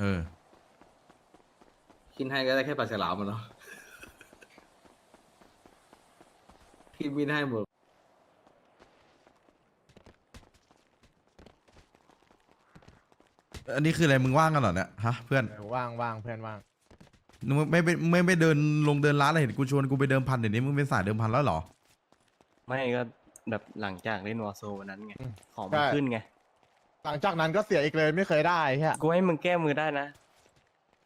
เออ กินให้ก็ได้แค่ปลาฉลามมันเนาะกินมินให้หมดอันนี้คืออะไรมึงว่างกันเหรอเนี่ยฮะเพื่อนเออว่างว่างเพื่อนว่าง มึงไม่ไม่ไม่ไม่เดินลงเดินร้านอะไรเห็นกูชวนกูไปเดิมพันเดี๋ยวนี้มึงเป็นสายเดิมพันแล้วเหรอ ไม่ก็แบบหลังจากเล่นวอร์โซวันนั้นไง อืมของมันใช่ขึ้นไง หลังจากนั้นก็เสียอีกเลยไม่เคยได้แค่กูให้มึงแก้มือได้นะ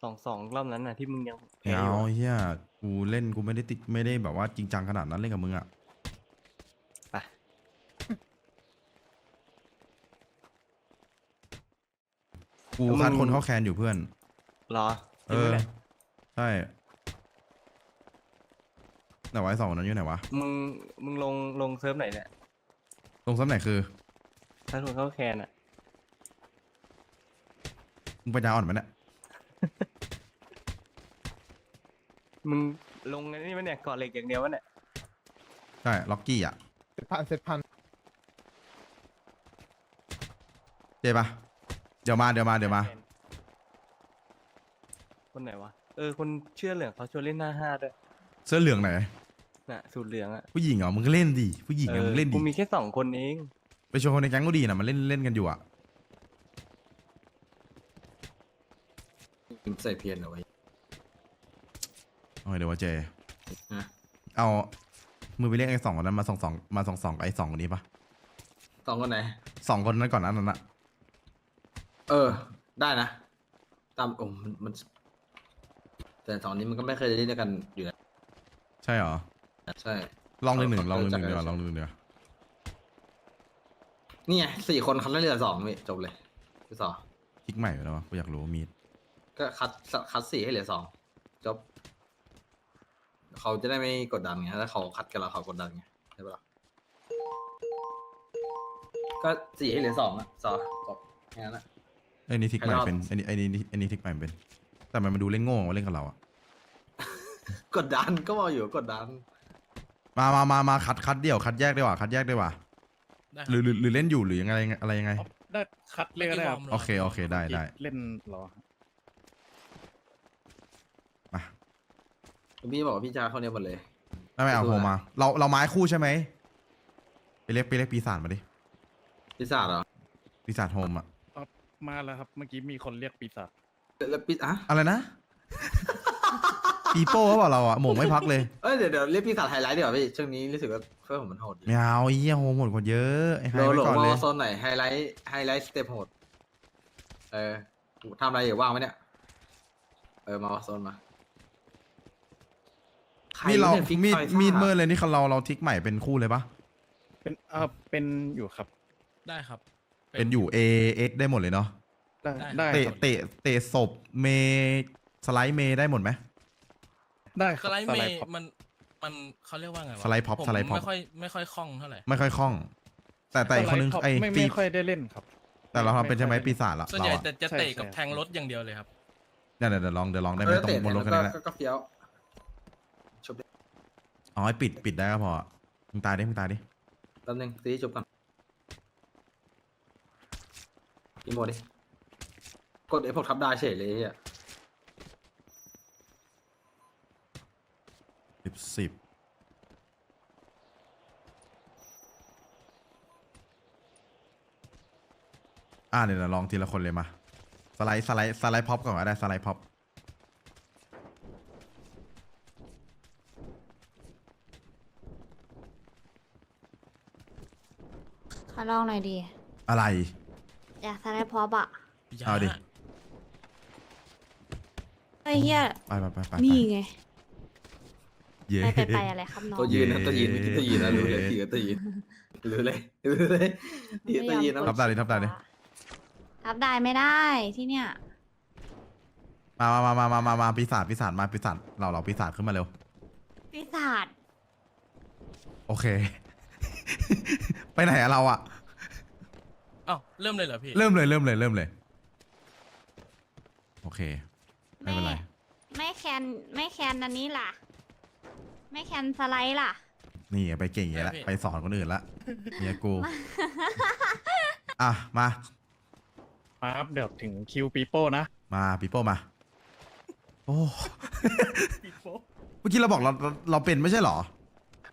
สองสองรอบนั้นน่ะที่มึงยังไม่แพ้อเอายู่อะเฮียกูเล่นกูไม่ได้ติดไม่ได้แบบว่าจริงจังขนาดนั้นเล่นกับมึงอะไปกูคัดคนเข้าแคนอยู่เพื่อน รอเออ ใช่แต่ว่าไอ้สองคนนั้นอยู่ไหนวะมึงมึงลงลงเซิร์ฟไหนเนี่ยตรงซับไหนคือ ถ้าคนเข้าแคนอะ มึงปัญญาอ่อนไหมเนี่ยมึงลงอันนี้มันเนี่ยเกาะเหล็กอย่างเดียววะเนี่ยใช่ล็อกกี้อะเซตพันเซตพันเจ๊ปะเดี๋ยวมาเดี๋ยวมาเดี๋ยวมา คนไหนวะ เออ คนเชื่อเหลืองเขาชวนเล่นหน้าห้าด้วยเสื้อเหลืองไหน น่ะ สูตรเหลืองอะผู้หญิงเหรอมึงก็เล่นดิผู้หญิงเออะอมึงเล่นดิกูมีแค่สองคนเอง ไปชวนคนในแก๊งก็ดีนะมันเล่นเล่นกันอยู่อะ กิน ใส่เพียนเอาไว้เอาไงเดี๋ยวว่าเจฮะเอามือไปเรียกไอ้สองคนนั้นมาสองสองมาสองสองกับไอ้สองคนนี้ปะสองคนไหน สองคนนั้นก่อนนั้นน่ะเออ ได้นะ ตามโอ้มันมัน แต่สองนี้มันก็ไม่เคยเล่นด้วยกันอยู่แล้วใช่เหรอ ใช่ ลองหนึ่งหนึ่งเขาลองหนึ่งหเขานึ่งจะเดียวาใช่ลองหนึ่งหนึ่งเดียวานี่ไงสี่คนคัดเลือกสองพี่จบเลยพี่สอคลิกใหม่ไปแล้ววะกูอยากรู้ว่ามีด ก็คัดคัดสี่ให้เหลือสองจบ เขาจะได้ไม่กดดันไงถ้าเขาคัดกันเราเขากดดันไงใช่ปะล่ะก็สี่ให้เหลือสองอะสองจบแค่นั้นอะไอ้นี่ทิกใหม่ไอ้รอบเป็นไอ้นี่ไอ้นี่ไอ้นี่ทิกใหม่เป็น แต่มันมาดูเล่นโง่ว่าเล่นกับเราอะกดดันก็บอกอยู่ว่ากดดัน มามามามาคัดคัดเดี่ยวคัดแยกได้ว่ะคัดแยกได้ว่ะได้คหรับรือหรือหรือเล่นอยู่หรือยังไงอะไรยังไงเอาได้คัดเล่นก็ได้ครับไม่โอเคโอเคได้ได้ เล่นเหรอมา พี่บอกว่าพี่จ้าเขาเนี่ยหมดเลย ไม่ไม่เอาสู้โฮนะมา เราเราไม้คู่ใช่ไหมไปเรียกไปเรียกปีศาจมาดิพี่สาดเหรอปีศาจโฮมอะมาแล้วครับ เมื่อกี้มีคนเรียกปีศาจแล้วพี่อะอะไรนะ ปีโป้เขาบอกเราอะหมงไม่พักเลยเอ้ยเดี๋ยวเดี๋ยวเรียกพี่สาดไฮไลท์ดีกว่าพี่ช่วงนี้รู้สึกว่าเพื่อนผมมันโหดดีไม่เอาไอ้เหี้ยโฮมหมดกว่าเยอะไอ้ไฮโหลไว้โหลก่อนมาเลยโซนไหนไฮไลท์ไฮไลท์สเต็ปโหดเออทำอะไรอยู่ว่างไหมเนี่ยเออมาโซนมา ใคนี่เรานี่ยฟิกมีดไฟซ่ามีดเมื่อเลยนี่เราเราทิกใหม่เป็นคู่เลยปะเป็นเออเป็นอยู่ครับ ได้ครับ เป็นอยู่ A X ได้หมดเลยเนาะได้ได้ ได้เตะครับเตะเตะศพเมสไลด์เมได้หมดไหม ได้คสรับไลด์เมย์พ็อปมันมันเขาเรียกว่าไงวะสไลด์พ็อปผมสไลด์พ็อป ไม่ค่อยไม่ค่อยคล่องเท่าไหร่ ไม่ค่อยคล่อง แต่แต่อีกคนนึงสลด์ไอ้ไม่ปีไม่ค่อยได้เล่นครับ แต่เราทำเป็นใช่ไหมปีศาจละส่วนเราใหญ่อะแต่จะใช่เตะกับใช่ แทงรถอย่างเดียวเลยครับ เดี๋ยวเดี๋ยวเดี๋ยวลองเดี๋ยวลองได้ไหมเออตรงเตะบนรถคันก็นี้แหละ ก็ก็เฟี้ยวชุบดิ อ๋อให้ปิดปิดได้ก็พอ มึงตายดิ มึงตายดิแป๊บนึงตีชุบก่อนอีโมดิ กดไอ้พวกทับได้เฉยเลยอะสิบสิบอ่าเดี๋ยวเราลองทีละคนเลยมา สไลด์สไลด์สไลด์พ็อปก่อนก็ได้สไลด์พ็อป ขอลองหน่อยดี อะไร อยากสไลด์พอปอะเอาดิ ไอ้เหี้ย ไปไปไปไปไปนี่ไง เย้ ไปไปไปอะไรครับน้อง ตัวยืนนะตัวยืนเย้ตัวยืนนะรู้เลยตีกับตัวยืนรู้เลยรู้เลยตีกับตัวยืนนะม่ยอมทับได้ดิทับได้ดิทับได้ไม่ได้ที่เนี่ย มามามามามามาปีศาจปีศาจมาปีศาจเราเราปีศาจขึ้นมาเร็ว ปีศาจโอเค ไปไหนอะเราอะ อ้าวเริ่มเลยเหรอพี่ เริ่มเลยเริ่มเลยเริ่มเลย โอเค ไม่เป็นไร ไม่แคนไม่แคนอันนี้ล่ะ ไม่แคนสไลด์ล่ะ นี่ไปเก่งอย่างนี้ละพี่ไปสอนคนอื่นละเมียกู อะ มาไปมาครับเดี๋ยวถึงคิวปีโป้นะ มาปีโป้มา โอ้ เมื่อกี้เราบอกเราเราเราเป็นไม่ใช่เหรอ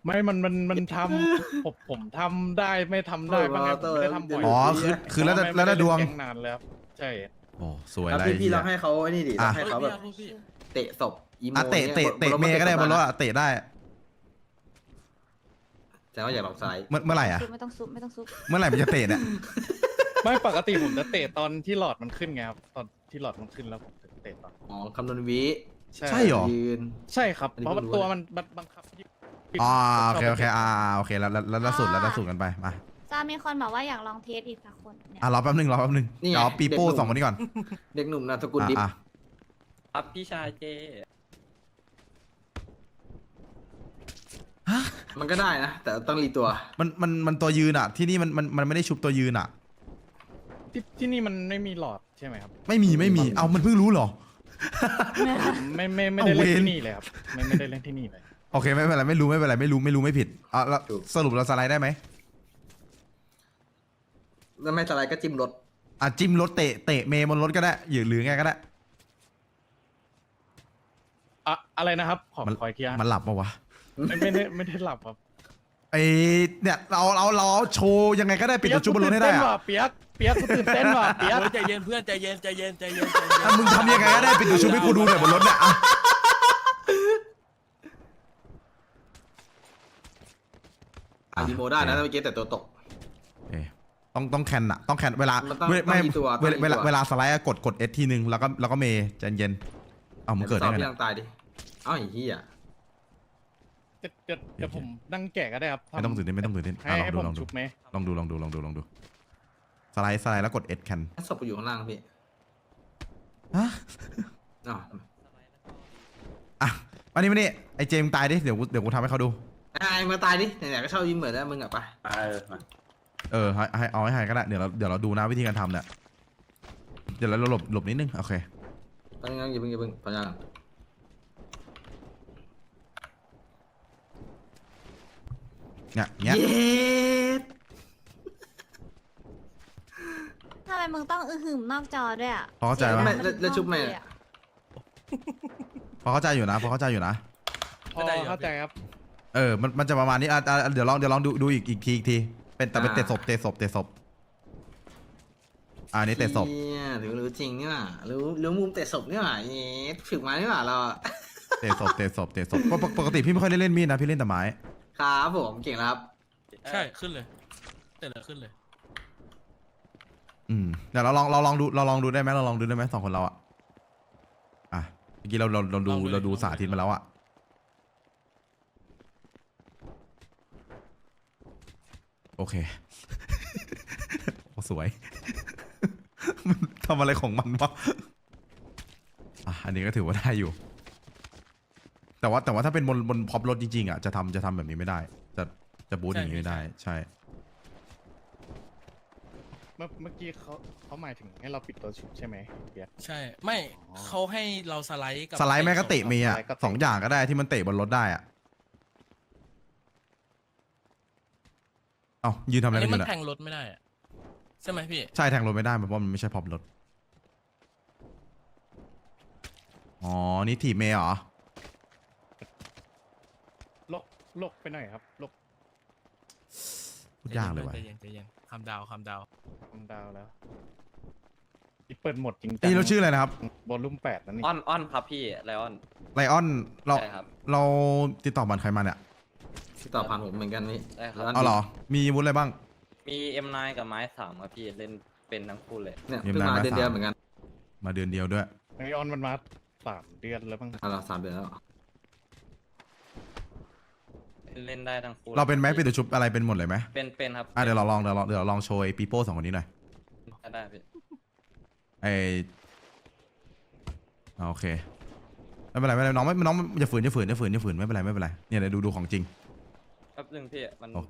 ไม่มันมันมันทำผมผมทำได้ไม่ทำได้บ้างไงผมไม่ได้ทำบ่อยอ๋อคือคือแล้วแต่ไม่แล้วแต่ไม่ไดวงเนก๊นานแล้วครับใช่ โอ้สวยแล้วอะไรพี่พี่เหี้ยลองให้เขาไอ้นี่ดิลอะองให้เขาแบบพี่พี่เตะศพอีโมอะเตะเตะเตะเมย์ก็ได้บนรถอะเตะได้แต่ว่าอย่าลองสไลด์เมื่อเมื่อไหร่อะ ซุปไม่ต้องซุปไม่ต้องซุปเมื่อไหร่มันจะเตะเนี่ยไม่ปกติผมจะเตะตอนที่หลอดมันขึ้นไงครับตอนที่หลอดมันขึ้นแล้วผมจะเตะตอนอ๋อคำนวณวิใช่เหรอ ยืน ใช่ครับอันนี้เพราะว่าเพิ่งรู้ตัวมันมันบังคับยิบ อ๋อโอเคโอเคอ่าอ่าโอเคแล้วแล้วแล้วแล้วสุดแล้วแล้วสุดกันไปมาจ้ามีคนบอกว่าอยากลองเทสอีกสักคนเนี่ย อะรอแป๊บหนึงรอแป๊บหนึงนี่ไงเดี๋ยวเอาปีโป้เด็กหนุ่ม สองคนนี้ก่อนเด็กหนุ่มนามสกุลดิฟอะครับพี่ชายเจ มันก็ได้นะ แต่ต้องรีตัว มันมันมันตัวยืนอะที่นี่มันมันมันไม่ได้ชุบตัวยืนอะ ที่ที่นี่มันไม่มีหลอดใช่ไหมครับ ไม่มีไม่มีเอามันเพิ่งรู้เหรอผมไม่ไม่ไม่ได้เล่นเอาเวรที่นี่เลยครับไม่ไม่ได้เล่นที่นี่เลย โอเคไม่เป็นไรไม่รู้ไม่เป็นไรไม่รู้ไม่รู้ไม่ผิดอะแล้วถูก สรุปเราสไลด์ได้ไหมแล้วไม่สไลด์ก็จิ้มรถอะจิ้มรถเตะเตะเมย์บนรถก็ได้หรือหรือไงก็ได้อะอะไรนะครับ ขอมันคอยเกียร์มันหลับปะวะไม่ไม่ได้ไม่ได้หลับครับไอเนี่ยเราเราเราโชว์ยังไงก็ได้ปิดตัวชุบบนรถให้ได้เปียกอะกูตื่นเต้นว่ะเปียกเปียกกูตื่นเต้นว่ะเปียกโอ้ยใจเย็นเพื่อนใจเย็นใจเย็นใจเย็นใจเย็นอะมึงทำยังไงก็ได้ปิดตัวชุบให้กูดูหน่อยบนรถเนี่ยอะ อะดีโมได้นะเมื่อกี้แต่ตัวตกเอ๊ะต้องต้องแคนอะต้องแคนเวลามันต้องเวไม่ต้องมีตัวเวลต้องมีเวลาตัวเวลาสไลด์อะกดกดเอสทีนึงแล้วก็แล้วก็เมย์ใจเย็นเอามึงเกิดสได้อบไงพี่เนี่ยยังตายดิ เอ้าไอ้เหี้ยเดี๋ยวเดี๋ยวเดี๋ยวผมนั่งแกะก็ได้ครับทำไม่ต้องตื่นเต้นไม่ต้องตื่นเต้นให้อะลองให้ดูผมลองดู ชุบไหมลองดูลองดูลองดูลองดูสไลด์สไลด์แล้วกดเอสแคนศพอยู่ข้างล่างพี่ฮะอ้าวอะมานี่มานี่ไอเจมส์ตายดิเดี๋ยวกูเดี๋ยวกูทำให้เขาดู ไอ้มาตายดิไหนๆก็ชอบยิ้มเหมือนแล้วมึงอะไปเออให้ให้เอาให้หายก็ได้เดี๋ยวเราเดี๋ยวเราดูนะวิธีการทำเนี่ยเดี๋ยวเราหลบหลบนิดนึงโอเคตอนนี้อย่าเพิ่งอย่าเพิ่งพยายามเนี่ยเงี้ยเย็ดทำไมมึงต้องอื้อหืมนอกจอด้วยอะพอเข้าใจปะสียงไม่นแล้วแล้วชุบไหมนอกเลยอะพอเข้าใจอยู่นะพอเข้าใจอยู่นะ พอเข้าใจครับ เออมันมันจะประมาณนี้อะอะเดี๋ยวลองเดี๋ยวลองดูดูอีกอีกทีอีกทีเป็นแต่เป็นเตะศพเตะศพเตะศพอ่านี่เตะศพเนี่ยถือรู้จริงนี่หว่ารู้รู้มุมเตะศพนี่หว่าเอ๊ะฝึกมานี่หว่าเราอะเตะศพเตะศพเตะศพปกปกติพี่ไม่ค่อยได้เล่นมีดนะพี่เล่นแต่ไม้ครับผมเก่งแล้วครับ ใช่ขึ้นเลย แต่เหลือขึ้นเลย อืมเดี๋ยวเราลองเราลองดูเราลองดูได้ไหมเราลองดูได้ไหมสองคนเราอะอะเมื่อกี้เราเราเราดูลองดู เราดูลองดูสาธิตมาแล้วอะ โอ เค โอ้สวย มันทำอะไรของมันวะอะอันนี้ก็ถือว่าได้อยู่ แต่ว่าแต่ว่าถ้าเป็นบนบนพร็อปรถจริงๆอะจะทำจะทำแบบนี้ไม่ได้ จะจะบูทอย่างนี้ไม่ได้ ใช่ เมื่อเมื่อกี้เขาเขาหมายถึงให้เราปิดตัวชุบใช่ไหมเปียกใช่ ไม่อ๋อ เขาให้เราสไลด์กับสไลด์แม่งก็เตะเมียสไลด์ก็เตะสองอย่างก็ได้ที่มันเตะบนรถได้อะ เอ้ายืนทำอะไรอันกันี้นอมันยู่แทน่ะงรถไม่ได้อะใช่ไหมพี่ ใช่แทงรถไม่ได้เพราะว่ามันไม่ใช่พร็อปรถอ๋อนี่ถีบเมย์เหรอลกลกไปหน่อยครับลกพูดยากเลยว่ะใจเย็นใจเย็นคำดาวคำดาวทำดาวแล้วนี่เปิดหมดจริงจันี่เราชื่ออะไรนะครับบอลลุ่มแปดแล้วนี่อ้อนอ้อนครับพี่ไลออนไลออนเราใช่ครับ เราติดต่อบันใครมาเนี่ย ที่ต่อผ่านผมเหมือนกันนี่ได้ครับแล้วอ๋อเหรอ มีวุฒิอะไรบ้าง มี M9 กับไม้สามครับพี่เล่นเป็นทั้งคู่เลย เนี่ยเยี่ยมเพิ่งมาได้เดือนเดียวสามเหมือนกันมาเดือนเดียวด้วย ไอออนมันมาสามเดือนแล้วบ้างอะเราสามเดือนแล้วเล่นได้ทั้งคู่เราเป็นไหมเป็นตัวชุบอะไรเป็นหมดเลยไหมเป็นเป็นครับอะเดี๋ยวเราลองเดี๋ยวเราเดี๋ยวเราลองโชว์ไอ้ปีโป้สองคนนี้หน่อยได้พี่ไออ่าโอเคไม่เป็นไรไม่เป็นไรน้องไม่น้องอย่าฝืนอย่าฝืนอย่าฝืนอย่าฝืนไม่เป็นไรไม่เป็นไรเนี่ยเดี๋ยวดูดูของจริง แป๊บนึงพี่มันโอ้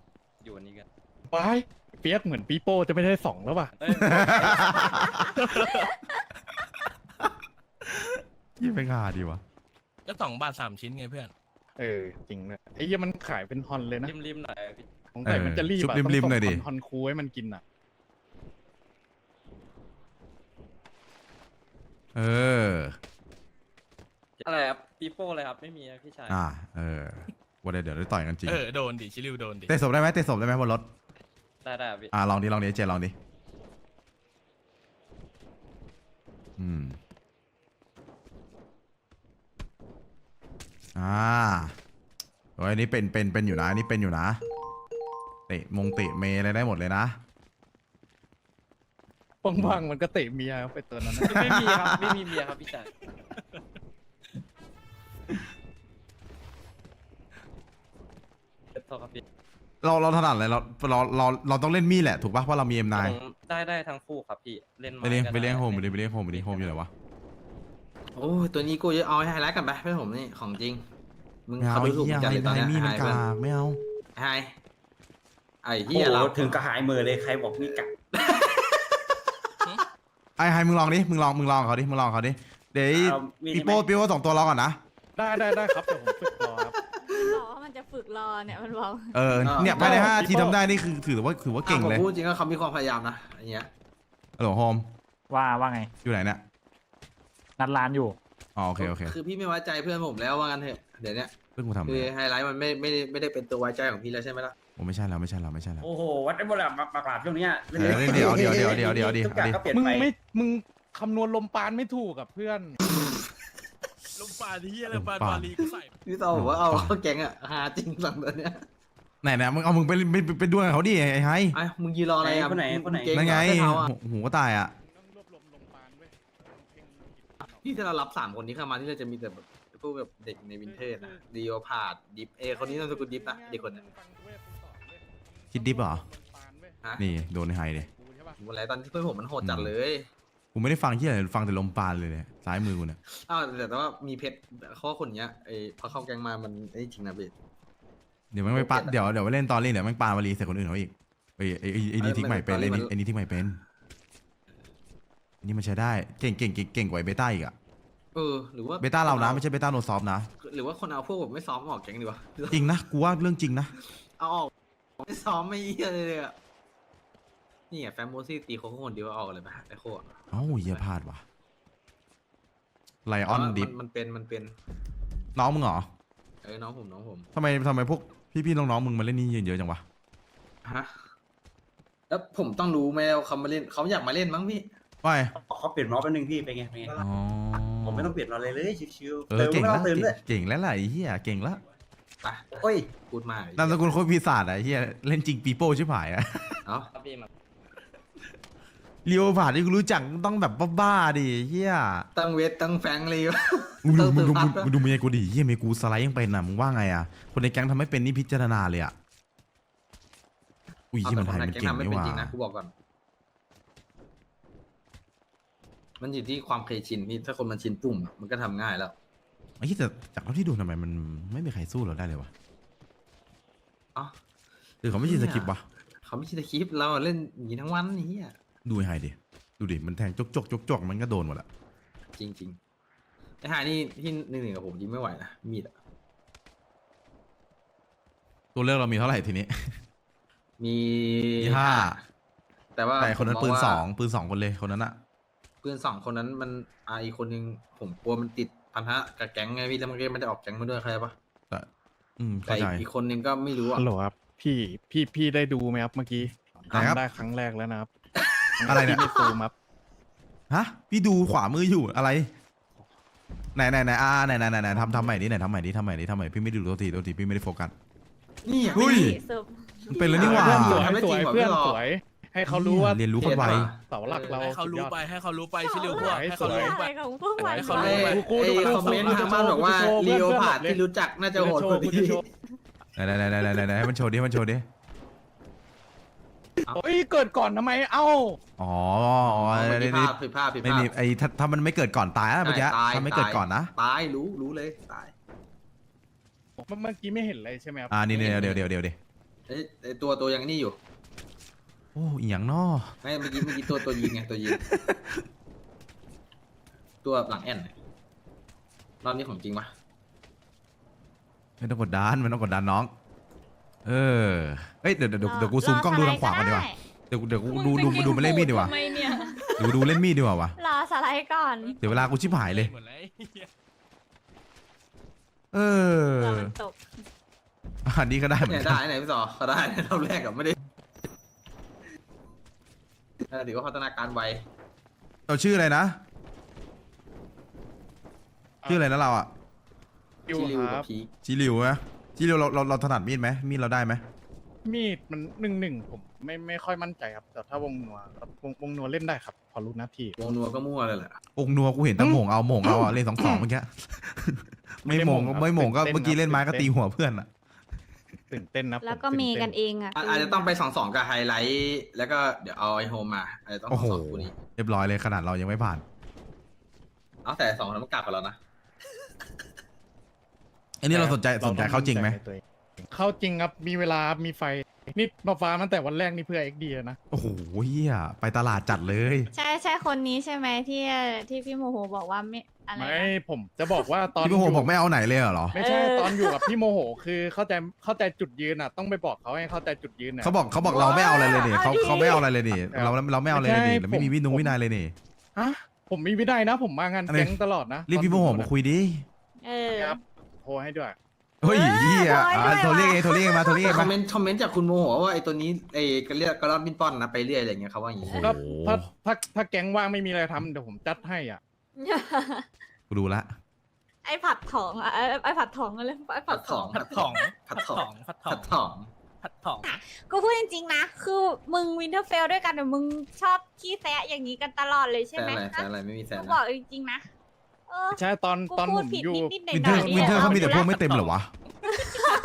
อยู่อันนี้กันว้ายเปียกเหมือนปีโป้จะไม่ได้สองแล้วป่ะ เอ้ยยี่เป็นงาดีวะแล้วสองบาทสามชิ้นไงเพื่อน เออ จริงเลยไอ้เหี้ยมันขายเป็นฮอนเลยนะริมริมๆหน่อยพี่สงสัยมันจะรีบชุบอะริมๆต้องส่งหน่อยดิฮอนฮอนคูให้มันกินอะ เออ อะไรครับปีโป้เลยครับไม่มีครับพี่ชาย อ่า เออ วันเดี๋ยวเดี๋ยวได้ต่อยกันจริง เออโดนดิชิลิวโดนดิ เตะศพได้ไหมเตะศพได้ไหมบนรถ ได้ได้ครับพี่อ่าลองดิลองดิเจลองดิ อืม อ่าโอ้ยอันนี้เป็นเป็นเป็นอยู่นะอันนี้เป็นอยู่นะเตะมงเตะเมอะไรได้หมดเลยนะว่างๆมันก็เตะเมียครับไปตัวนั้นนะไม่มีครับ ไม่มีเมียครับพี่ชาย ษครับพี่เราเราถนัดอะไรเราเราเราเราต้องเล่นมีดแหละถูกปะเพราะเรามีเอ็มนายผมได้ได้ทั้งคู่ครับพี่เล่นไปเลี้ยงก็ไปเลี้ยงด้โฮมไปดิไปเลี้ยงโฮมไปดิโฮมอยู่ไหนวะโอ้ยตัวนี้กูจะเอาให้ไฮไลท์กันไปเพื่อนผมนี่ของจริง มึงไม่เขาเอาดูไอ้ถูกเหี้ยมึงจัดไฮเลยตอนไฮเนี้ยมีดมันไฮเพื่อนกากไม่เอาไฮไอ้โอ้เหี้ยโหเราถึงกระหายมือเลยใครบอกมีกัดไอ้ไฮมึงลองดิมึงลองมึงลองเขาดิมึงลองเขาดิเดี๋ยวเอามีดปีใช่ไหมโป้ปีโป้สองตัวรอก่อนนะได้ได้ได้ครับเดี๋ยวผมฝึกรอ รอเนี่ยมันบอกเออเนี่ยภายในห้านาทีทำได้นี่คือถือว่าถือว่าเก่งเลยอะผมพูดจริงก็เขามีความพยายามนะอย่างเงี้ยฮัลโหลโฮมว่าว่าไง อยู่ไหนเนี่ยนัดร้านอยู่อ๋อโอเคโอเคคือพี่ไม่ไว้ใจเพื่อนผมแล้วว่างั้นเถอะเดี๋ยวเนี้ยเพิ่งกูทำคือเลยไฮไลท์มันไม่ไม่ได้ไม่ได้เป็นตัวไว้ใจของพี่แล้วใช่ไหมล่ะผมไม่ใช่แล้วไม่ใช่แล้วไม่ใช่แล้วโอ้โหวัดได้หมดแล้วมามากราบช่วงเนี้ยเออเดี๋ยวเดี๋ยวเดี๋ยวเดี๋ยวเดี๋ยวเดี๋ยวทุกอย่างก็เปลี่ยนมึงไปไม่มึงคำนวณลมปานไม่ถูกกับเพื่อน ลุงปาที่อะไรปานวาลีกูใส่ พี่ตอบอกว่าเอาเข้าแก๊งอะหาจริงสั่งตัวเนี้ยไหนไหนมึงเอามึงไปไปไปไปด้วยกับเขาดิไอ้ไฮไอ้มึงยืนรออะไรอะคนไหนคนไหนมึเก่นั่นไงเหรอให้เขาอะหูก็ตายอะต้องรวบรวมลมปานเว้ยที่ถ้าเรารับสามคนนี้เข้ามาที่เราจะมีแต่แบบพวกแบบเด็กในวินเทอร์นะดีโอพาดดิฟเอคนนี้นามสกุลดิฟนะเด็กคนเนี้ยคิดดิฟเหรอฮะนี่โดนไอ้ไฮเลยหมดแล้วตอนที่เพื่อนผมมันโหดจัดเลย กูไม่ได้ฟังที่ไหนฟังแต่ลมปานเลยเนี่ยซ้ายมือกูเนี่ยอ้าวแต่แต่ว่ามีเพชรเขาว่าคนเนี้ยไอ้พอเข้าแก๊งมามันไอ้จริงนะเบส เดี๋ยวมันไปปาเดี๋ยวเดี๋ยวไปเล่นตอนเล่นเดี๋ยวมันปานวารีใส่คนอื่นเขาอีกไอ้ไอ้ไอ้ไอ้นี่เออทิ้งใหม่เป็นมันไอ้นี่มันไอ้นี่ทิ้งใหม่เป็นอันนี่มันใช้ได้เก่งเก่งเก่งเก่งกว่าไอ้เบต้าอีกอะเออหรือว่าเบต้าเรานะไม่ใช่เบต้าโนซอฟนะหรือว่าคนเอาพวกผมไม่ซ้อมออกแก๊งดีวะจริงนะกูว่าเรื่องจริงนะเอาออกไม่ซ้อมไม่เยี่ยเลยเลยอะ นี่ไงแฟมโมซี่ตีโค้งคนเดียวเอาออกเลยปะไอ้โค้อะเอ้าเหี้ยพลาดว่ะไลออนดิฟมันมันเป็นมันเป็นน้องมึงเหรอเออน้องผมน้องผมทำไมทำไมพวกพี่ๆน้องๆมึงมาเล่นนี่เยอะๆจังวะฮะแล้วผมต้องรู้ไหมว่าเขามาเล่นเขาอยากมาเล่นมั้งพี่ว่าไงเขาเปลี่ยนม็อบแป๊บนึงพี่เป็นไงเป็นไงอ๋อผมไม่ต้องเปลี่ยนอะไรเลยชิวเอๆอเติมเก่งไม่แล้ต้วองเติมด้วยเก่งแล้วแหละไอ้เหี้ยเก่งแล้วไปโอ้ยพูดมากนามสกุลโคตรปีศาจอะไอ้เหี้ยเล่นจริงปีโป้ชิบหายอะเอ้าครับพี่มา เลียวผ่านที่กูรู้จักต้องแบบบ้าๆดิเหี้ยตั้งเวทตั้งแฟงเลย มึงดูมึงดูเติมึมงเติมมึงดูเมียกูดิเหี้ยเมียกูสไลด์ยังเป็นอะมึงว่าไงอะคนในแก๊งทำไม่เป็นนี่พิจารณาเลยอะอุ้ยเอาที่แต่มันคนไทยในมันแก๊งเก่งทำไม่นี่เป็นหว่าจริงนะกูบอกก่อน มันอยู่ที่ความเคยชินพี่ถ้าคนมันชินปุ่มอะมันก็ทำง่ายแล้วไอ้ที่แต่จากเราที่ดูทำไมมันไม่มีใครสู้เราได้เลยวะเอ๋อหรือเขาไม่ชินสกิปวะเขาไม่ใช่คลิปเราเล่นอย่างนี้ทั้งวันนี่อะ ดูไอ้ไฮดิ ดูดิ มันแทงจกจกจกจกมันก็โดนหมดละจริงจริงๆไอ้หานี่ที่หนึ่งหนึ่งกับผมยิงไม่ไหวนะ มีดอะตัวเลือกเรามีเท่าไหร่ทีนี้ มีมีห้า แต่ว่าแต่คนนั้นผมปืมนว่าสองปืนสองคนเลยคนนั้นอะปืนสองคนนั้นมันอาอีกคนนึงผมกลัวมันติดพันธะกับแก๊งไงพี่แล้วมันก็ไม่ได้ออกแก๊งมาด้วยใครปะแต่อืมแต่เข้าใจอีกคนนึงก็ไม่รู้อะฮัลโหลครับพี่พี่พี่ได้ดูไหมครับเมื่อกี้ไหนครับทำได้ครั้งแรกแล้วนะครับ อะไรเนี่ย พี่ไม่ซูมครับฮะ พี่ดูขวามืออยู่อะไร ไหนไหนไหนอ่าไหนไหนไหนไหนทำทำใหม่ดิไหนทำใหม่ดิทำใหม่ดิทำใหม่พี่ไม่ได้ดูตัวทีตัวทีพี่ไม่ได้โฟกัส นี่อะ เฮ้ยสุบมันเป็นแล้วนี่หว่า เพื่อนสวยทำได้สจริวยงเหรอเพื่อนพี่หรอสวย ให้เขารู้ว่าเรียนรู้คนไว เสาหลักเราให้เขารู้สุดยอดไปให้เขารู้ไปชิลิวพวกให้ให้สเขาวยรู้ไปอะไรของพวกมันให้เขาวะรู้ไอ้ไปไอ้คอมเมนต์ทางบ้านบอกว่ากูจะโชว์ลีโอเพื่อนพาดเลยที่รู้จักน่าจะโหดกว่ากูนี้จะโชว์ไหนไหนไหนไหนไหนไหนให้มันโชว์ดิให้มันโชว์ดิ เฮ้ยเกิดก่อนทำไมเอ้า อ๋ออ๋อผินี่ดนี่พลาดผิดพลาดผิดพไม่ลามีดไอ้ถ้าถ้ามันไม่เกิดก่อนตายนะเมื่อกี้ตายถ้าไม่เกิดก่อนนะตายรู้รู้เลยตายเมื่อกี้ไม่เห็นเลยใช่ไหมครับอ่านี่เดี๋ยวเดี๋ยวเดี๋ยวเดี๋ยวเอ้ยไอ้ตัวตัวยังนี่อยู่โอ้อีหยังนอไม่เมื่อกี้เมื่อกี้ตัวตัวยิงไงตัวยิงตัวหลังแอนน่ะรอบนี้ของจริงปะไม่ต้องกดดันไม่ต้องกดดันน้อง เออเอ้ยเดี๋ยวเดี๋ยวเดี๋ยวเดี๋ยวกูซูมกล้องดูทางขวาก่อนดีกว่าเดี๋ยวกูเดี๋ยวกูดูดูดูมันเล่นมีดดีกว่าทำไมเนี่ยเดี๋ยวกูดูเล่นมีดดีกว่าวะรอสไลด์ก่อนเดี๋ยวเวลากูชิบหายเลย หมดแล้วไอ้เหี้ยเออเผื่อมันตกอันนี้ก็ได้เหมือเนี่ยนกัได้นไหนพี่ต่อเขาได้รอบแรกกับไม่ได้เออถือว่าพัฒนาการไวเราชื่ออะไรนะชื่ออะไรนะเราอะคิวที่ริวคกัรับบพีคจิริวไห มจิริวเราเราเราถนัดมีดไหมมีดเราได้ไหมมีดมันหนึ่งหนึ่งผมไม่ไม่ค่อยมั่นใจครับ แต่ถ้าวงนัววงวงนัวเล่นได้ครับ พอรู้หน้าที่ วงนัวก็มั่วเลยแหละ องค์นัวกูเห็นแต่หม่งเอาหม่งเอาอะเล่นสองสองเมื่อกี้ไม่หม่งไม่ไม่หหม่ม่งงคก็รับเมื่อกี้เล่นไม้ก็ตื่นเต้นตีหัวเพื่อนอะตื่นเต้นนะแล้วก็ผตื่มีต้กันเองอะอะอาจจะต้องไปสองสองกับไฮไลท์ แล้วก็เดี๋ยวเอาไอโฮมมาอาจจะต้องโอ้สโหองสองคู่นี้เรียบร้อยเลยขนาดเรายังไม่ผ่าน เอาแต่สองคนนั้นมันกลับกับเรานะ อันนี้เราสนใจสนใจเขาจริงไหมในตัวเองเข้าจริงครับมีเวลามีไฟนี่มาฟ้าตั้งแต่วันแรกนี่เพื่อเอ็กดีนะโอ้โหเฮียไปตลาดจัดเลย ใช่ใช่คนนี้ใช่ไหมที่ที่พี่โมโหบอกว่าไม่อะไรไม่นะผมจะบอกว่าตอนพี่โมโหยู่บอกไม่เอาไหนเลยเหรอไม่ใช่เออตอนอยู่กับพี่โมโห คือเข้าใจเข้าใจจุดยืนอะต้องไปบอกเขาให้เข้าใจจุดยืนน่ะเขาบอกเขาบอกเราไม่เอาอะไรเลยนี่เขาเขาไม่เอาอะไรเลยนี่ครับเราเราไม่เอาอะไรเลยนี่ไม่ใช่เราไม่มีผมวินุงผมวินัยเลยนี่ฮะผมมีวินัยนะ ผมมางานอันนี้แก๊งตลอดนะรีบพี่โมโหมาคุยดิเออครับ โทรให้ด้วย เฮ้ยเออเฮียโทรให้อะด้วยโทรเรียกเองโทรเรียกเองมาโทรเรียกเองคอมามเมนต์คอมเมนต์จากคุณโมโหว่าไอตัวนี้ไอกระเรียกกระรอนบินป้อนนะไปเรื่อยอะไรอย่างเงี้ยเขาว่าอย่างงี้ โอ้โห ก็ถ้าถ้าถ้าแก๊งว่างไม่มีอะไรทำเดี๋ยวผมจัดให้อะ กูดูละ ไอผัดถองอะไอ้ไอผัดถองอะไรไอผัผัดดถถอองงผัดถองผัดถองผัดถอผังดถองผัดถอง กูพูดจริงๆนะ คือมึงวินเทอร์เฟลด้วยกันแต่มึงชอบขี้แซะอย่างนี้กันตลอดเลยใช่แซไหมอะไรแซฮะอะไรไม่มีแซกูนะบอกจริงๆนะเออ ใช่ตอนกูตอนพูผดมผิดอยู่นิดๆหน่อยวินเทอร์ๆวินเทอร์เขามีแต่พวกอาไม่เต็มเหรอวะ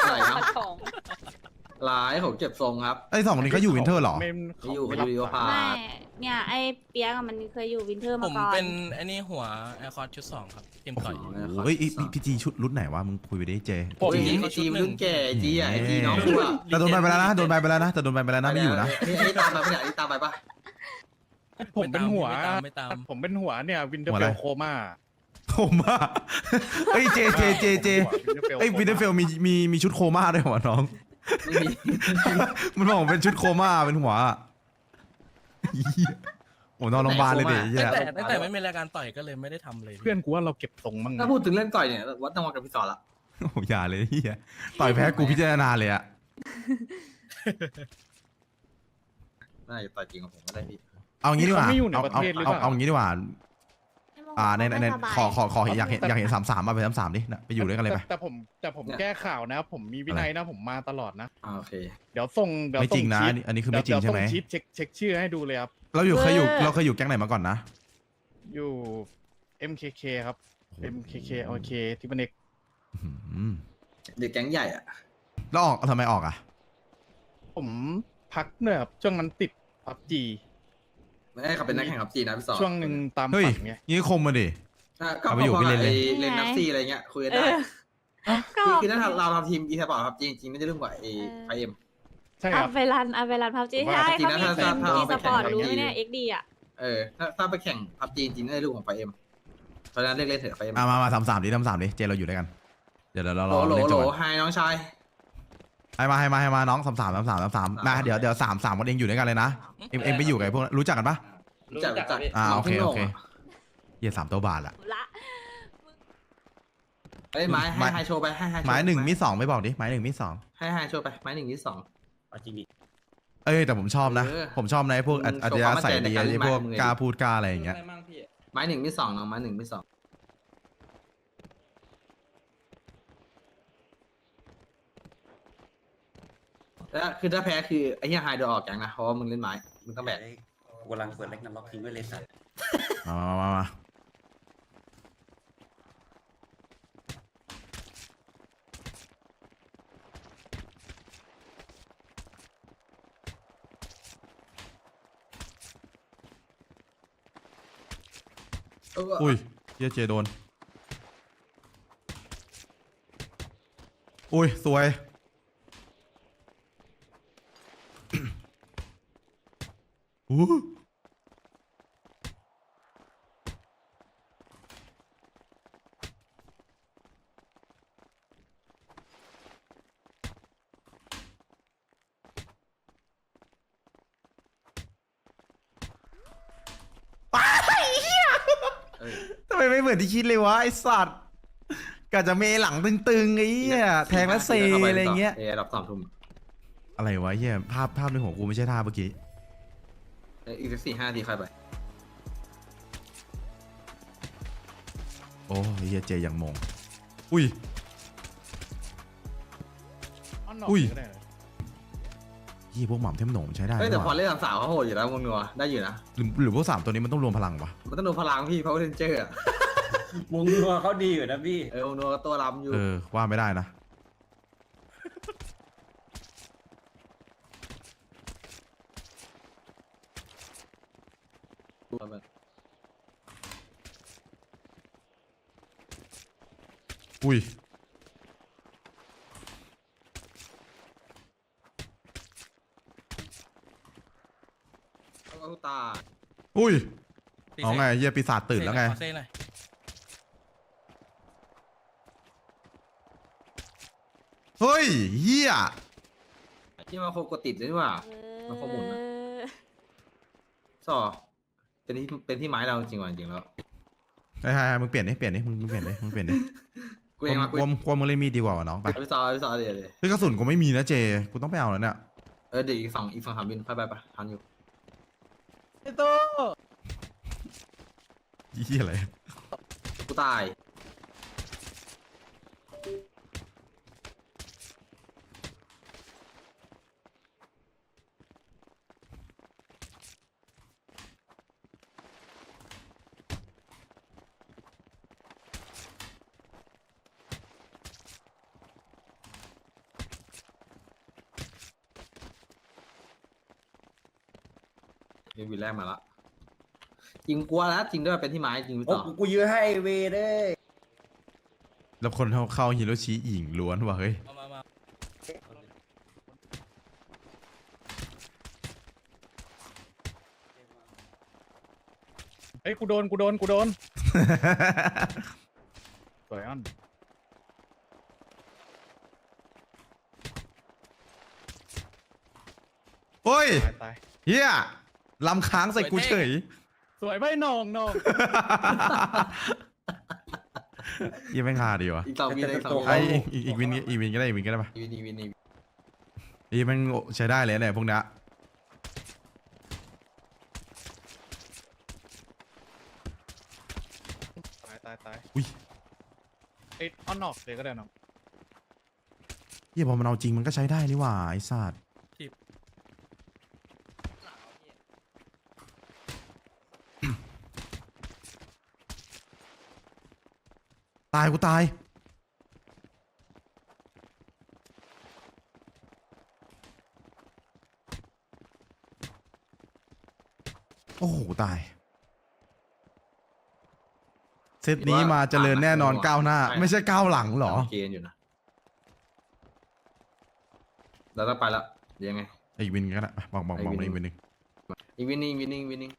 อะไรนะผัดถองหลายผมเก็บทรงครับ ไอ้สองคนนี้เขาอยู่วินเทอร์เหรอไม่ไม่อยู่ไม่ไม่รับอยู่สายพาไม่เนี่ยไอเปียกอะมันเคยอยู่วินเทอร์ผมามก่อนเป็นไอ้นี่หัวแอร์คอร์ชุดสองครับเตรียมต่อยเฮ้ยพี่พี่จีชุดรุ่นไหนวะมึงคุยไปดิเจโอ้ยจริงๆไอจีมันรุ่นแก่ไอจีอะไอจีน้องเกูอะแต่โดนไปไปแล้วนะโดนไปไปแล้วนะแต่โดนไปไปแล้วนะไม่อยู่นะนี่ไอ้ตามไปปะเนี่ยไอ้ตามไปปะผมเป็นหัวไม่ตามไม่ตามผมเป็นหัวเนี่ยวินเทอร์หัวเฟอะไรลโคม่า ผมอะเอ้ยเจเจเจเจเอ้ยวินเทอร์เฟลมีมีมีชุดโคม่าด้วยเหรอน้อง ไม่มีมันบอกผมเป็นชุดโคม่าเป็นหัวอะเหี้ยโอ้นอนโรงพยาบาลเลยดิเหี้ตั้ยงแต่ตั้งแต่ไม่มีรายการต่อยก็เลยไม่ได้ทำเลย เพื่อนกูว่าเราเก็บทรงบ้างนะถ้าพูดถึงเล่นต่อยเนี่ยวัดจังหวะกับพี่สอนละโอ้อย่าเลยเฮียต่อยแพ้กูพิจารณาเลยอะน่าจะต่อยจริงของผมก็ได้พี่เอางี้ดีกว่าเขาไม่อยู่ในเอาประเอาเทศหรือเอาเปล่าเอางี้ดีกว่าไโมโห อ่าในในในไม่สบาย ขอขอขออยากเห็นอยากเห็นสามสามมาไปสามสามดินะไปอยู่ด้วยกันเลยไป แต่แต่ผมแต่ผมแก้ข่าวนะ ผมมีวินัยนะผมมาตลอดนะ อ่าโอเค เดี๋ยวส่งเดี๋ยวไม่จริงนะส่อันนี้อันนี้คือไม่จริงเดี๋ยวใช่ไหม ส่ชีทเช็คเช็คชื่อให้ดูเลยครับ เราอยู่เคยอยู่เราเคยอยู่แก๊งไหนมาก่อนนะ อยู่ MKK ครับ MKK โอเคที่มันเอกอื้อหือเด็กแก๊งใหญ่อะ แล้วออกทำไมออกอะ ผมพักเนี่ยครับช่วงนั้นติดพับจี ไม่ให้เขาเป็นนักแข่งขับจีนนะพี่สอนช่วงหนึ่งตามเฮ้ยฝันไงนี่คมมาดิอะก็เอาพไปอยู่อไปๆเล่นเลย ไอ้เล่นนักซี่อะไรเงี้ยคุยกันเอได้อ ก็คือคือถ้าเราทำทีมอีสปอร์ตครับจริงๆไม่ได้เรื่องกว่าไอ้เออไฟเอ็ม ใช่คเอารับ ไปรันเอาไปรันพับจีผมว่าใช่จริงเขาๆนะมีถ้าทีมถ้าทีเอาไปสปอร์ตแข่งรู้ไหมจริงเนี่ยเอ็กดีอะ เออถ้าถ้าไปแข่งพับจีจริงๆไม่ได้ลูกของไฟเอ็มเพราะฉะนั้นเรียกเล่นเถอะไฟเอ็มอะมามาสามสามดิสามสามดิ เจเราอยู่ด้วยกัน เดี๋ยวเดี๋ยวเราโหรลอโหลเล่นโหจัลงหวะไฮน้องชาย ให้มาให้มาให้มาน้องสามสามสามสามสามสามมาเดี๋ยวเดี๋ยวสามสามคนเองอยู่ด้วยกันเลยนะเอ็มเอ็มไปอยู่กับไอ้พวกนั้นรู้จักกันปะรู้จักรู้จักอ่าโอเคน้งโอเคพิ่งลงะเหี้ยสามตัวบาทละ ละเอ้ยไม้ไม้ ให้ไฮโชว์ไปให้ไฮโชว์หมายหนึ่งมีสองไม่บอกดิหมายหนึ่งมีสองให้ไฮโชว์ไปไม้หนึ่งที่สอง เอาจริงดิเอ้ยแต่ผมชอบนะ เออผมชอบในะไอ้พวกมึงอัจโชว์ฉริยะความมั่นใส่ใจในดีการเล่ไอ้นพวกไม้มึงเลยกล้าพูดกล้าอะไรอย่างเงี้ยอะไรมั่งพี่ไม้หนึ่งที่สองน้องไม้หนึ่งที่สอง แล้วคือถ้าแพ้คือไอ้เหี้ยไฮโดนออกแกงนะเพราะว่ามึงเล่นไม้มึงต้องแบกกูกำลังเปิดเล็กนันล็อกทิ้งไว้เลยสัตว์มามามามาเอออุ้ยเหี้ยเจโดน อุ้ย สวย อู้ไมไม่เหมือนที่คิดเลยวะไอสัตว์กะจะเมหลังตึงๆไอ้เหี้ยแทงแล้วเซอะไรเงี้ย เออรับสามทุ่ม อะไรวะเหี้ยภาพภาพในหัวกูไม่ใช่ท่าเมื่อกี้เอออีกสักสี่ห้าทีค่อยไป โอ้ยเหี้ยเจยังมง อุ้ย อ้อนนอกอุ้ย ก็ได้นะเหี้ยพวกหม่ำเทมโหนมใช้ได้เฮ้ยแต่นี่หพอว่าเล่นสามสาวเขาโหดอยู่แล้ววงนัวได้อยู่นะ หรือหรือพวกสามตัวนี้มันต้องรวมพลังปะมันต้องดูพลังพี่เพราะว่าเล่นเจอร์อะวงนัวเขาดีอยู่นะพี่ เออวงนัวก็ตัวล้ำอยู่เออว่าไม่ได้นะ อุ้ยแล้วก็ตาอุ้ย เอาไงเหี้ยปีศาจตื่นแล้วไงขอเซ่หน่อยเฮ้ยเหี้ยที่มาโคกดติดด้วยนี่หว่า มันข้อมูลนะ สอ เป็นที่เป็นที่ไม้เราจริงว่ะจริงแล้วไอ้ไอ้มึงเปลี่ยนดิเปลี่ยนดิมึงมึงเปลี่ยนดิมึงเปลี่ยนดิกูเองมาคกูวามความมึงเล่นมีดดีกว่าวะน้องไปพี่ซอพี่ซอเดี๋ยวเดี๋ยวเฮ้ยกระสุนกูไม่มีนะเจกูต้องไปเอาแล้วเนี่ยเออเดี๋ยวอีกฝั่งอีกฝั่งสามบินไปไปไปทันอยู่ไอ้โตเหี้ยอะไรกูตาย วินแรกมาละจริงกลัวแล้วจริงด้วยเป็นที่ไม้จริงพี่โอ้ต่อกูกูยื้อให้เวเด้ยแล้วคนเข้าเข้าฮิโรชิอิงล้วนว่ะเฮ้ยเอามามาเฮ้ยกูโดนกูโดนกูโดนสวยอ้อนเฮ้ยตายตายเฮีย ลำค้างใส่กูเฉย สวยไม่นองนองยี่ยแม่งฮาดีวะอีกสองวินอีกสองวินไออีกอีกวินอีกวินก็ได้อีกวินก็ได้ปะอีกวินอีกวินอีกวินอีม่ใช้ได้เลยเนี่ยพวกเนี้ยตายตายตายอุ้ยเอ้ยอ้อนนอกเลยก็ได้น้องเฮียพอมันเอาจริงมันก็ใช้ได้นี่หว่าไอ้สัตว์ายกูตาย โอ้โห ตาย เซตนี้มาเจริญแน่นอนก้าวหน้า ไม่ใช่ก้าวหลังเหรอ เกณฑ์อยู่นะเราต้องไปละเดี๋ยวยังไงอีกวินก็ได้ไปบอกบอกบอกมาอีกวินหนึ่งอีกวินนิ่งวินนิ่งวินนิ่ง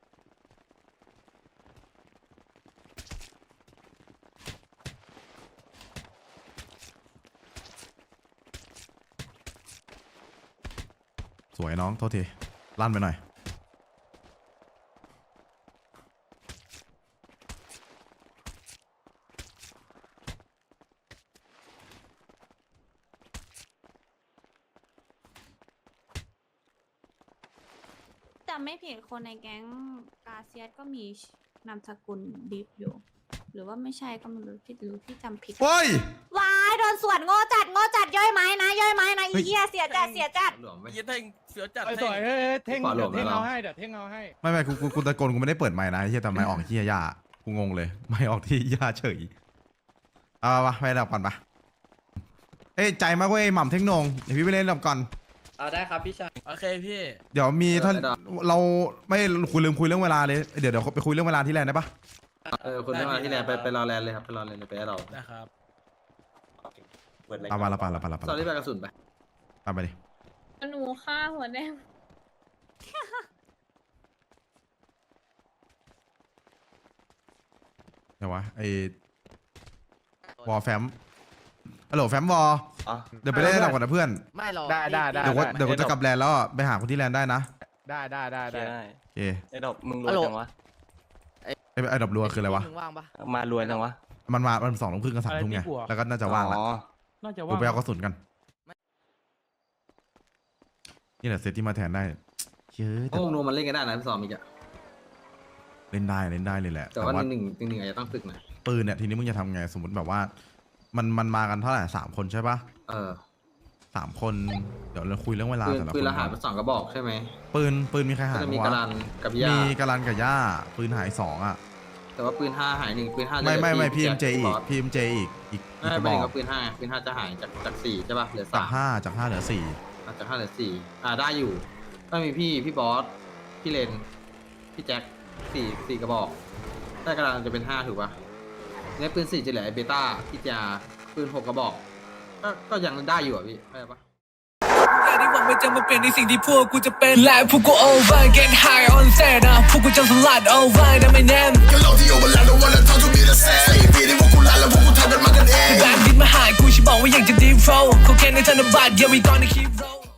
สวยน้องโทษที ลั่นไปหน่อย จำไม่ผิดคนในแก๊งกาเซียสก็มีนามสกุลดิฟอยู่ หรือว่าไม่ใช่ก็ไม่รู้พี่หรือพี่จำผิดเฮ้ยวายโดนสวนโง่จัดโง่จัดย่อยไม้นะย่อยไม้นะเฮ้อียเหี้ยเสียจัดเสียจัด หลวมไหมยี่เท่ง เสือจัดไอ้ยสเท่งวยเฮ้ยเฮ้ยเท่งขวาหลเดี๋บยวเท่งแล้วเอาให้เดี๋ยวเท่งเอาให้ไม่ไม่กูกูกูตะโกนกูไม่ได้เปิดไมค์นะไอ้เฮียแต่ไมค์ออกเฮียยากูงงเลยไม่ออกที่ยาเฉยเอาปะไปดับก่อนปะเอ้ยใจมากเว้ยหม่ำเทคโนงเดี๋ยวพี่ไปเล่นดับก่อน เอาได้ครับพี่ชายโอเคพี่เดี๋ยวมีท่านเราไม่คุยลืมคุยเรื่องเวลาเลยเดี๋ยวเดี๋ยวไปคุยเรื่องเวลาที่แลนด์ได้ปะเออคนที่มาที่แลนด์ไปไปรอแลนด์เลยครับไปรอแลนด์เลยไปให้เรานะครับเปิดเล็กตามมาละปาละปาละปาตอนละนี้ไปกระสุนไปตามไปดิ หนูฆ่าหัวแดงเดี๋ยววะไอ้วอลแฟมฮัลโหลแฟมวอลอ๋อ เดี๋ยวไปเล่นดับก่อนนะเพื่อน ไม่หรอกได้ได้ได้ เดี๋ยวก็ได้เดี๋ยวก็จะกลับแลนด์แล้วอะไปหาคนที่แลนด์ได้นะได้ได้ได้ได้โอเคไอ้ดอกมึงรู้จังวะไปไอ้ไอ้ดับรัวคืออะไรวะ มึงว่างปะมารวยจังวะมันมามันสองทุ่มครึ่งกับสามทุ่มไง แล้วก็น่าจะว่างละอ๋อน่าจะกูว่างไปเอากระสุนกัน นี่แหละเซตที่มาแทนได้เยอะเพราะวงนัวมันเล่นกันได้นะพี่ซอมอีกอะเล่นได้เล่นได้เลยแหละ แต่ว่าหนึ่งหนึ่งหนึ่งอาจจะต้องฝึกหนะปืนเนี่ยทีนี้มึงจะทำไงสมมติแบบว่า มันมันมากันเท่าไหร่สามคนใช่ปะเออสามคนเดี๋ยวเราคุยเรื่องเวลาปืนแต่ละคปืนนละหายไปสองกระบอกใช่ไหมปืนปืนมีใครก็หายจะมีปะกระวะลันกับย่ามีกาลันกับย่าปืนหายสองอะแต่ว่าปืนห้าหายหนึ่งปืนห้าจะไม่ไม่ไม่เหลืพีอเอ็มเจพี่อีกบสพีเอ็มเจอีกอีกอีกไม่กระไม่บถึองกว่าปืนห้าปืนห้าจะหายจากจากสี่ใช่ป่ะเหลือจาสากมห้าจากห้าเหลือสี่ อะจากห้าเหลือสี่อ่าได้อยู่ก็มีพี่พี่บอสพี่เลนพี่แจ็คสี่สี่กระบอกได้กระลันจะเป็นห้าถูกป่ะเนี่ยปืนสี่จะเหลือไอเบต้าพี่จาปืนหกกระบอก ก็ก็ยังได้อยู่อะพี่เข้าใจปะ แต่ที่หวังว่จะมาเปลี่ยนในสิ่งที่พวกกูจะเป็นและพวกกู over get high on set นะพวกกูจำสลัด over นะไม่แนมก็เราที่ over แล้ววันละเท่าทุกมีแต่แซ่ปีนี้พวกกูลาแล้วพวกกูทำกันมากันเองแบบดิ้มาหายกูชิบอกว่าอยากจะ deep roll โคเคนในธนบัตร yeah we gonna keep roll